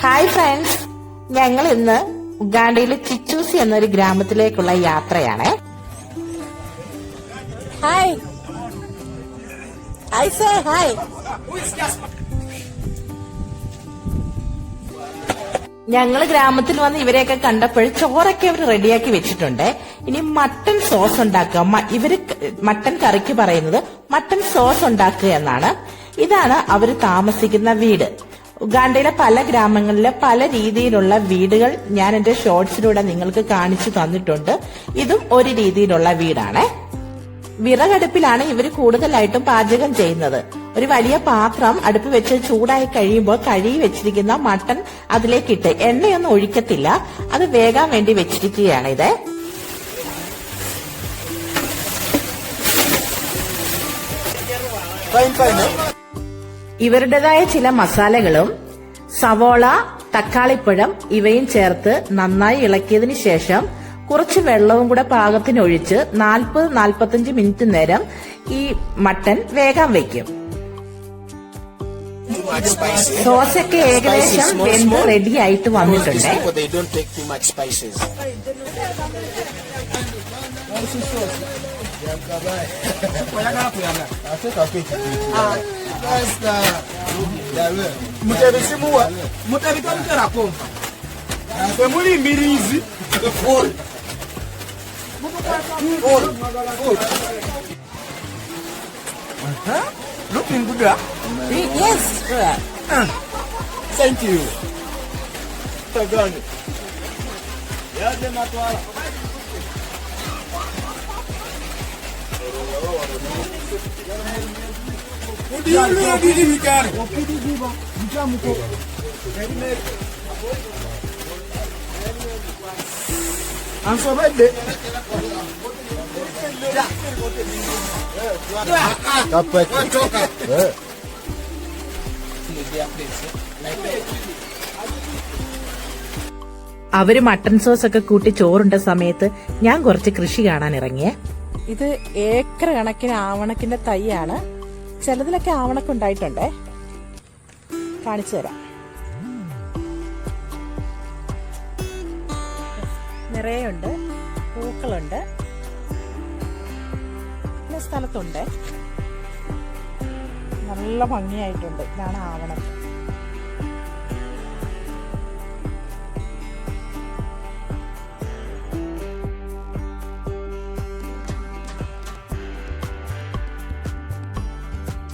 Hi friends ഞങ്ങൾ ഇന്ന് ഉഗാണ്ടയിലെ ചിച്ചൂസി എന്നൊരു ഗ്രാമത്തിലേക്കുള്ള യാത്രയാണ്. ഹായ് ഐ സേ ഹായ് ഞങ്ങൾ ഗ്രാമത്തിൽ വന്ന് ഇവരെയൊക്കെ കണ്ടപ്പോൾ ചോറൊക്കെ അവർ റെഡിയാക്കി വെച്ചിട്ടുണ്ട്. ഇനി മട്ടൻ സോസ് ഉണ്ടാക്കുക. ഇവർ മട്ടൻ കറിക്ക് പറയുന്നത് മട്ടൻ സോസ് ഉണ്ടാക്കുക എന്നാണ്. ഇതാണ് അവർ താമസിക്കുന്ന വീട്. ഉഗാണ്ടയിലെ പല ഗ്രാമങ്ങളിലെ പല രീതിയിലുള്ള വീടുകൾ ഞാൻ എന്റെ ഷോർട്സിലൂടെ നിങ്ങൾക്ക് കാണിച്ചു തന്നിട്ടുണ്ട്. ഇതും ഒരു രീതിയിലുള്ള വീടാണ്. വിറകടുപ്പിലാണ് ഇവർ കൂടുതലായിട്ടും പാചകം ചെയ്യുന്നത്. ഒരു വലിയ പാത്രം അടുപ്പ് വെച്ച് ചൂടായി കഴിയുമ്പോൾ കഴുകി വെച്ചിരിക്കുന്ന മട്ടൺ അതിലേക്കിട്ട് എണ്ണയൊന്നും ഒഴിക്കത്തില്ല. അത് വേകാൻ വേണ്ടി വെച്ചിരിക്കുകയാണ് ഇത്. ഇവരുടേതായ ചില മസാലകളും സവോള തക്കാളിപ്പഴം ഇവയും ചേർത്ത് നന്നായി ഇളക്കിയതിനു ശേഷം കുറച്ച് വെള്ളവും കൂടെ പാകത്തിനൊഴിച്ച് നാൽപ്പത് നാൽപ്പത്തഞ്ച് മിനിറ്റ് നേരം ഈ മട്ടൻ വേഗം വെക്കും. സോസൊക്കെ ഏകദേശം വെന്ത് റെഡി ആയിട്ട് വന്നിട്ടുണ്ട് Thank they mutevisimuwa mutevika Huh? kwemulimbirizi lupinguda yes thank you yade matwala അവർ മട്ടൺ സോസ് ഒക്കെ കൂട്ടി ചോറുണ്ട സമയത്ത് ഞാൻ കുറച്ച് കൃഷി കാണാൻ ഇറങ്ങിയേ. ഇത് ഏക്കർ കണക്കിന് ആവണക്കിന്റെ തൈയാണ്. ചിലതിലൊക്കെ ആവണക്ക് ഉണ്ടായിട്ടുണ്ടേ. കാണിച്ചു തരാം. നിറയുണ്ട് പൂക്കളുണ്ട്. സ്ഥലത്തുണ്ട്. നല്ല ഭംഗിയായിട്ടുണ്ട്. ഇതാണ് ആവണക്ക്.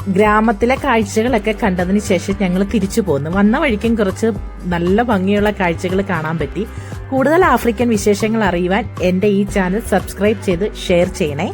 ഗ്രാമത്തിലെ കാഴ്ചകളൊക്കെ കണ്ടതിന് ശേഷം ഞങ്ങൾ തിരിച്ചു പോന്നു. വന്ന വഴിക്കും കുറച്ച് നല്ല ഭംഗിയുള്ള കാഴ്ചകൾ കാണാൻ പറ്റി. കൂടുതൽ ആഫ്രിക്കൻ വിശേഷങ്ങൾ അറിയുവാൻ എന്റെ ഈ ചാനൽ സബ്സ്ക്രൈബ് ചെയ്ത് ഷെയർ ചെയ്യണേ.